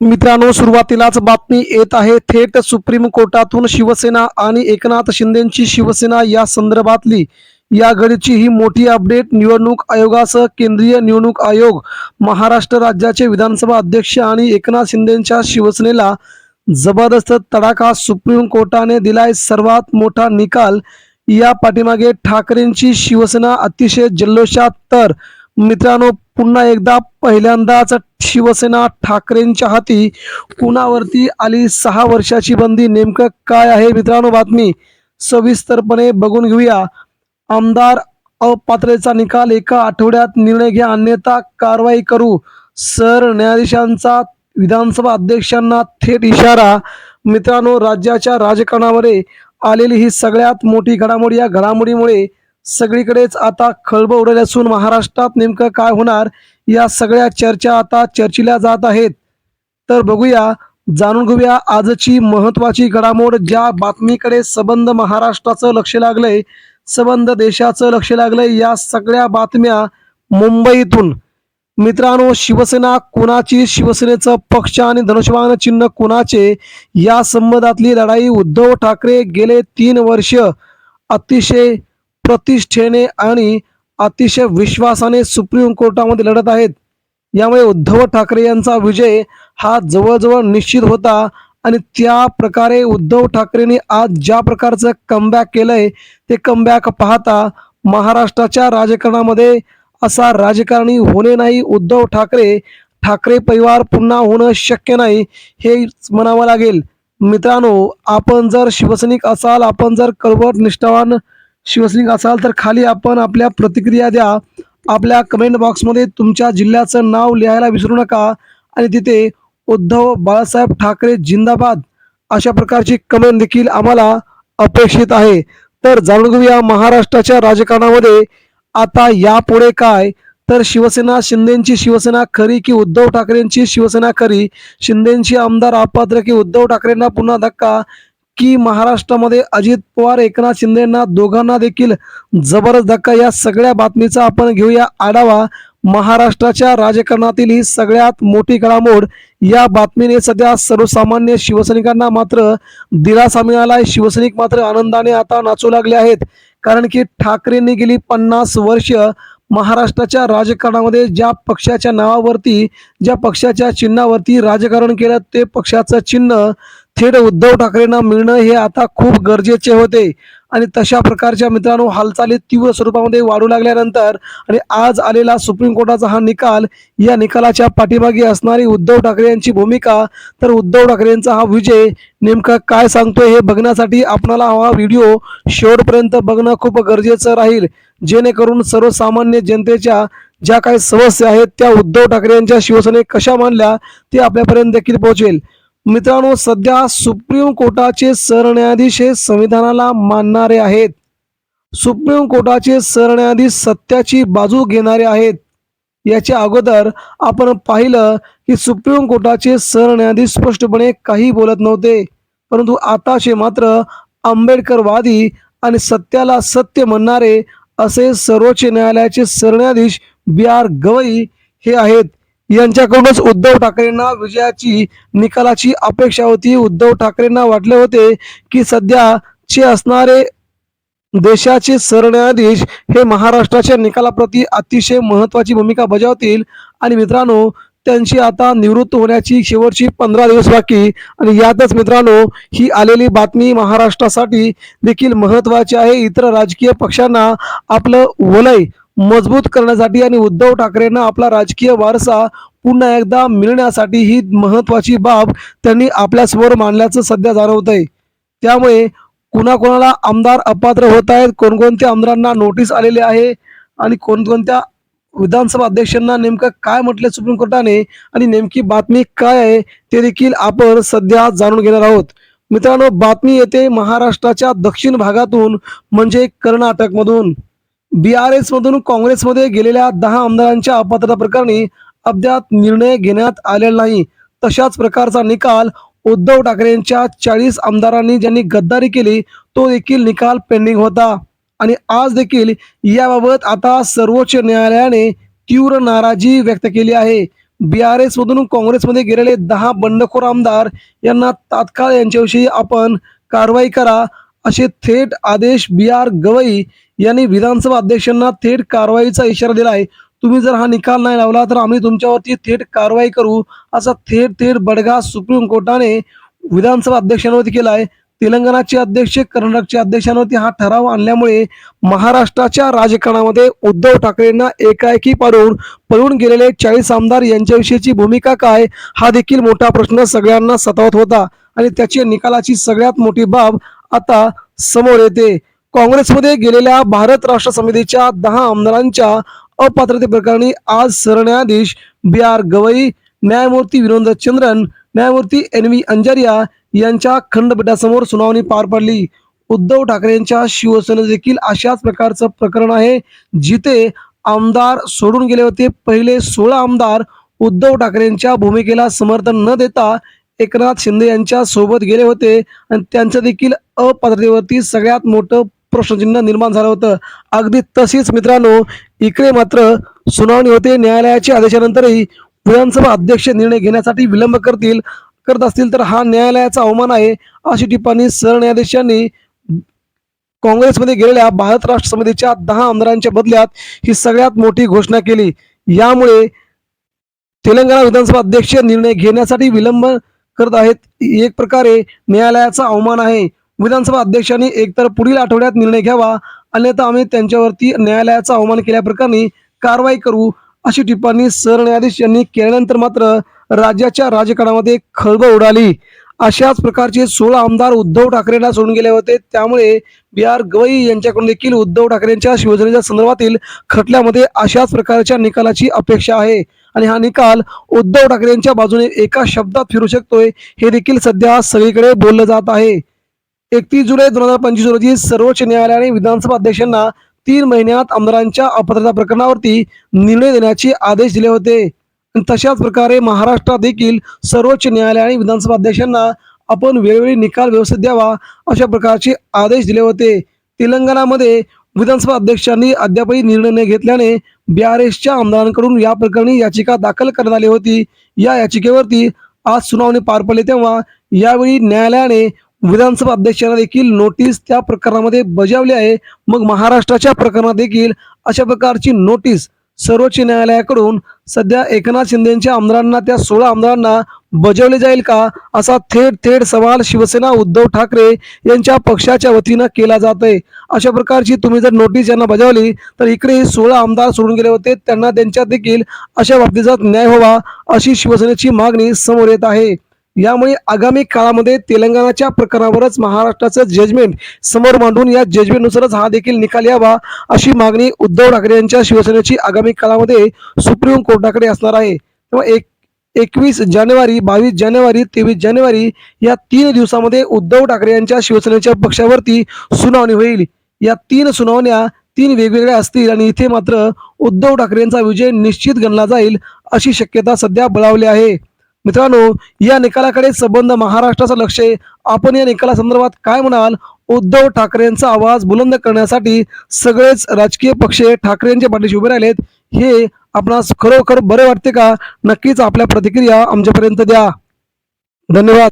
मित्रांनो सुरुवातीलाच बातमी येत आहे. थेट सुप्रीम कोर्टातून शिवसेना आणि एकनाथ शिंदेची शिवसेना या संदर्भातली या घडीची ही मोठी अपडेट निवडणूक आयोगासह केंद्रीय निवडणूक आयोग महाराष्ट्र राज्याचे विधानसभा अध्यक्ष आणि एकनाथ शिंदेच्या शिवसेनेला जबरदस्त तडाखा सुप्रीम कोर्टाने दिलाय. सर्वात मोठा निकाल या पाठीमागे ठाकरेंची शिवसेना अतिशय जल्लोषात. तर मित्रांनो पुन्हा एकदा पहिल्यांदाच शिवसेना ठाकरेंच्या हाती कुणावरती आली सहा वर्षाची बंदी? नेमकं काय आहे? मित्रांनो बातमी सविस्तरपणे बघून घेऊया. आमदार अपात्रतेचा निकाल एका आठवड्यात निर्णय घ्या अन्यथा कारवाई करू. सरन्यायाधीशांचा विधानसभा अध्यक्षांना थेट इशारा. मित्रांनो राज्याच्या राजकारणामध्ये आलेली ही सगळ्यात मोठी घडामोडी या घडामोडीमुळे सगळीकडेच आता खळबळ उडाली असून महाराष्ट्रात नेमकं काय होणार? या सगळ्या चर्चा आता चर्चिल्या जात आहेत. तर बघूया जाणून घेऊया आजची महत्वाची घडामोड ज्या बातमीकडे सबंध महाराष्ट्राचं लक्ष लागलंय सबंध देशाचं लक्ष लागलंय या सगळ्या बातम्या मुंबईतून. मित्रांनो शिवसेना कुणाची? शिवसेनेचं पक्ष आणि धनुष्यबाण चिन्ह कुणाचे? या संबंधातली लढाई उद्धव ठाकरे गेले तीन वर्ष. अतिशय प्रतिष्ठेने आणि अतिशय विश्वासाने सुप्रीम कोर्टामध्ये लढत आहेत. यामुळे उद्धव ठाकरे यांचा विजय हा जवळजवळ निश्चित होता आणि त्या प्रकारे उद्धव ठाकरेंनी आज ज्या प्रकारचं कमबॅक केलंय ते कमबॅक पाहता महाराष्ट्राच्या राजकारणामध्ये असा राजकारणी होणे नाही उद्धव ठाकरे ठाकरे परिवार पुन्हा होणं शक्य नाही हे म्हणावं लागेल. मित्रांनो आपण जर शिवसैनिक असाल आपण जर कळवट निष्ठावान शिवसैनिक असाल तर खाली आपण आपल्या प्रतिक्रिया द्या. आपल्या कमेंट बॉक्समध्ये तुमच्या जिल्ह्याचं नाव लिहायला विसरू नका. आणि तिथे उद्धव बाळासाहेब ठाकरे जिंदाबाद अशा प्रकारची कमेंट देखील आम्हाला अपेक्षित आहे. तर जाणून घेऊया महाराष्ट्राच्या राजकारणामध्ये आता यापुढे काय? तर शिवसेना शिंदेची शिवसेना खरी की उद्धव ठाकरेंची शिवसेना खरी? शिंदेची आमदार अपात्र की उद्धव ठाकरेंना पुन्हा धक्का? की महाराष्ट्रामध्ये अजित पवार एकनाथ शिंदेना दोघांना देखील जबरदस्त धक्का. या सगळ्या बातमीचा आपण घेऊया आढावा. महाराष्ट्राच्या राजकारणातील ही सगळ्यात मोठी घडामोड. या बातमीने सध्या सर्वसामान्य शिवसैनिकांना मात्र दिलासा मिळालाय. शिवसैनिक मात्र आनंदाने आता नाचू लागले आहेत. कारण की ठाकरेंनी गेली पन्नास वर्ष महाराष्ट्राच्या राजकारणामध्ये ज्या पक्षाच्या नावावरती ज्या पक्षाच्या चिन्हावरती राजकारण केलं ते पक्षाचं चिन्ह थेट उद्धव ठाकरेंना मिळणं हे आता खूप गरजेचे होते. आणि तशा प्रकारच्या मित्रांनो हालचाली तीव्र स्वरूपामध्ये वाढू लागल्यानंतर आणि आज आलेला सुप्रीम कोर्टाचा हा निकाल या निकालाच्या पाठीमागे असणारी उद्धव ठाकरे यांची भूमिका तर उद्धव ठाकरेंचा हा विजय नेमका काय सांगतोय हे बघण्यासाठी आपणाला हा व्हिडिओ शेवटपर्यंत बघणं खूप गरजेचं राहील. जेणेकरून सर्वसामान्य जनतेच्या ज्या काही समस्या आहेत त्या उद्धव ठाकरे यांच्या शिवसेने कशा मानल्या ते आपल्यापर्यंत देखील पोहोचेल. मित्रांनो सध्या सुप्रीम कोर्टाचे सरन्यायाधीश हे संविधानाला मानणारे आहेत. सुप्रीम कोर्टाचे सरन्यायाधीश सत्याची बाजू घेणारे आहेत. याच्या अगोदर आपण पाहिलं की सुप्रीम कोर्टाचे सरन्यायाधीश स्पष्टपणे काही बोलत नव्हते. परंतु आताचे मात्र आंबेडकरवादी आणि सत्याला सत्य म्हणणारे असे सर्वोच्च न्यायालयाचे सरन्यायाधीश बी आर गवई हे आहेत. यांच्याकडूनच उद्धव ठाकरेंना विजयाची निकालाची अपेक्षा होती. उद्धव ठाकरेंना वाटले होते की सध्याचे असणारे देशाचे सरन्यायाधीश हे महाराष्ट्राच्या निकालाप्रती अतिशय महत्वाची भूमिका बजावतील. आणि मित्रांनो त्यांची आता निवृत्त होण्याची शेवटची पंधरा दिवस बाकी. आणि यातच मित्रांनो ही आलेली बातमी महाराष्ट्रासाठी देखील महत्वाची आहे. इतर राजकीय पक्षांना आपलं वलय मजबूत करण्यासाठी आणि उद्धव ठाकरेंना आपला राजकीय वारसा पुन्हा एकदा मिळण्यासाठी ही महत्वाची बाब त्यांनी आपल्यासमोर मांडल्याचं सध्या जाणवत आहे त्यामुळे कुणाकोणाला आमदार अपात्र होत आहेत कोणकोणत्या आमदारांना नोटीस आलेली आहे आणि कोणकोणत्या विधानसभा अध्यक्षांना नेमकं काय म्हटलं सुप्रीम कोर्टाने आणि नेमकी बातमी काय आहे ते देखील आपण सध्या जाणून घेणार आहोत. मित्रांनो बातमी येते महाराष्ट्राच्या दक्षिण भागातून म्हणजे कर्नाटकमधून. बी आर एस मधून काँग्रेसमध्ये गेलेल्या दहा आमदारांच्या अपात्रता प्रकरणी अद्याप निर्णय घेण्यात आलेला नाही. तशाच प्रकारचा निकाल उद्धव ठाकरेंच्या चाळीस आमदारांनी ज्यांनी गद्दारी केली तो देखील निकाल पेंडिंग होता. आणि आज देखील याबाबत आता सर्वोच्च न्यायालयाने तीव्र नाराजी व्यक्त केली आहे. बी आर एस मधून काँग्रेसमध्ये गेलेले दहा बंडखोर आमदार यांना तात्काळ यांच्याविषयी आपण कारवाई करा असे थेट आदेश बी आर गवई यांनी विधानसभा अध्यक्षांना थेट कारवाईचा इशारा दिला आहे. तुम्ही जर हा निकाल नाही लावला तर आम्ही तुमच्यावरती थेट कारवाई करू असा थेट थेट बडगा सुप्रीम कोर्टाने विधानसभा अध्यक्षांवरती केला आहे. तेलंगणाचे अध्यक्ष कर्नाटकच्या अध्यक्षांवरती हा ठराव आणल्यामुळे महाराष्ट्राच्या राजकारणामध्ये उद्धव ठाकरेंना एकाएकी पाडून पळून गेलेले चाळीस आमदार यांच्याविषयीची भूमिका काय हा देखील मोठा प्रश्न सगळ्यांना सतावत होता. आणि त्याची निकालाची सगळ्यात मोठी बाब आता समोर येते. काँग्रेसमध्ये गेलेल्या भारत राष्ट्र समितीच्या दहा आमदारांच्या अपात्रते प्रकरणी आज सरन्यायाधीश बी आर गवई न्यायमूर्ती विनोद चंद्रन न्यायमूर्ती एन व्ही अंजारिया यांच्या खंडपीठासमोर सुनावणी पार पडली. उद्धव ठाकरेंच्या शिवसेने देखील अशाच प्रकारचं प्रकरण आहे जिथे आमदार सोडून गेले होते. पहिले सोळा आमदार उद्धव ठाकरेंच्या भूमिकेला समर्थन न देता एकनाथ शिंदे यांच्या सोबत गेले होते. आणि त्यांचं देखील अपात्रतेवरती सगळ्यात मोठं प्रश्नचिन्ह निर्माण झालं होतं. अगदी तशीच मित्रांनो इकडे मात्र सुनावणी होते. न्यायालयाच्या आदेशानंतरही विधानसभा अध्यक्ष निर्णय घेण्यासाठी विलंब करतील करत असतील तर हा न्यायालयाचा अवमान आहे अशी टिप्पणी सरन्यायाधीशांनी काँग्रेसमध्ये गेलेल्या भारत राष्ट्र समितीच्या दहा आमदारांच्या बदल्यात ही सगळ्यात मोठी घोषणा केली. यामुळे तेलंगणा विधानसभा अध्यक्ष निर्णय घेण्यासाठी विलंब करत आहेत. एक प्रकारे न्यायालयाचा अवमान आहे. विधानसभा अध्यक्षांनी एकतर पुढील आठवड्यात निर्णय घ्यावा अन्यथा आम्ही त्यांच्यावरती न्यायालयाचा अवमान केल्याप्रकरणी कारवाई करू अशी टिप्पणी सरन्यायाधीश यांनी केल्यानंतर मात्र राज्याच्या राजकारणामध्ये खळबळ उडाली. अशाच प्रकारचे सोळा आमदार उद्धव ठाकरेंना सोडून गेले होते. त्यामुळे बी आर गवई यांच्याकडून देखील उद्धव ठाकरेंच्या शिवसेनेच्या संदर्भातील खटल्यामध्ये अशाच प्रकारच्या निकालाची अपेक्षा आहे. आणि हा निकाल उद्धव ठाकरेंच्या बाजूने एका शब्दात फिरू शकतोय हे देखील सध्या सगळीकडे बोललं जात आहे. एकतीस जुलै दोन हजार पंचवीस रोजी सर्वोच्च न्यायालयाने विधानसभा अध्यक्षांना तीन महिन्यात आमदारांच्या अपात्रता प्रकरणावरती निर्णय देण्याचे आदेश दिले होते. तशाच प्रकारे महाराष्ट्रात देखील सर्वोच्च न्यायालयाने विधानसभा अध्यक्षांना आपण वेळोवेळी निकाल व्यवस्थित द्यावा अशा प्रकारचे आदेश दिले होते. तेलंगणामध्ये विधानसभा अध्यक्षांनी अद्यापही निर्णय न घेतल्याने बीआरएसच्या आमदारांकडून या प्रकरणी याचिका दाखल करण्यात आली होती. या याचिकेवरती आज सुनावणी पार पडली तेव्हा यावेळी न्यायालयाने विधानसभा अध्यक्षांना देखील नोटीस त्या प्रकरणामध्ये बजावली आहे. मग महाराष्ट्राच्या प्रकरणात देखील अशा प्रकारची नोटीस सर्वोच्च न्यायालयाकडून सध्या एकनाथ शिंदेच्या आमदारांना त्या सोळा आमदारांना बजावले जाईल का? असा थेट थेट सवाल शिवसेना उद्धव ठाकरे यांच्या पक्षाच्या वतीनं केला जात आहे. अशा प्रकारची तुम्ही जर नोटीस यांना बजावली तर इकडे हे सोळा आमदार सोडून गेले होते. त्यांना त्यांच्यात देखील अशा बाबतीचा न्याय व्हावा अशी शिवसेनेची मागणी समोर येत आहे. यामुळे आगामी काळामध्ये तेलंगणाच्या प्रकरणावरच महाराष्ट्राचं जजमेंट समोर मांडून या जजमेंटनुसारच हा देखील निकाल यावा अशी मागणी उद्धव ठाकरे यांच्या शिवसेनेची आगामी काळामध्ये सुप्रीम कोर्टाकडे असणार आहे. तेव्हा एक एकवीस जानेवारी बावीस जानेवारी तेवीस जानेवारी या तीन दिवसामध्ये उद्धव ठाकरे यांच्या शिवसेनेच्या पक्षावरती सुनावणी होईल. या तीन सुनावण्या तीन वेगवेगळ्या असतील आणि इथे मात्र उद्धव ठाकरेंचा विजय निश्चित गणला जाईल अशी शक्यता सध्या बळावली आहे. मित्रांनो या निकालाकडे संबंध महाराष्ट्राचं लक्ष आहे. आपण या निकालासंदर्भात काय म्हणाल? उद्धव ठाकरेंचा आवाज बुलंद करण्यासाठी सगळेच राजकीय पक्ष ठाकरेंच्या पाठीशी उभे राहिलेत. हे आपणास खरोखर बरे वाटते का? नक्कीच आपल्या प्रतिक्रिया आमच्यापर्यंत द्या. धन्यवाद.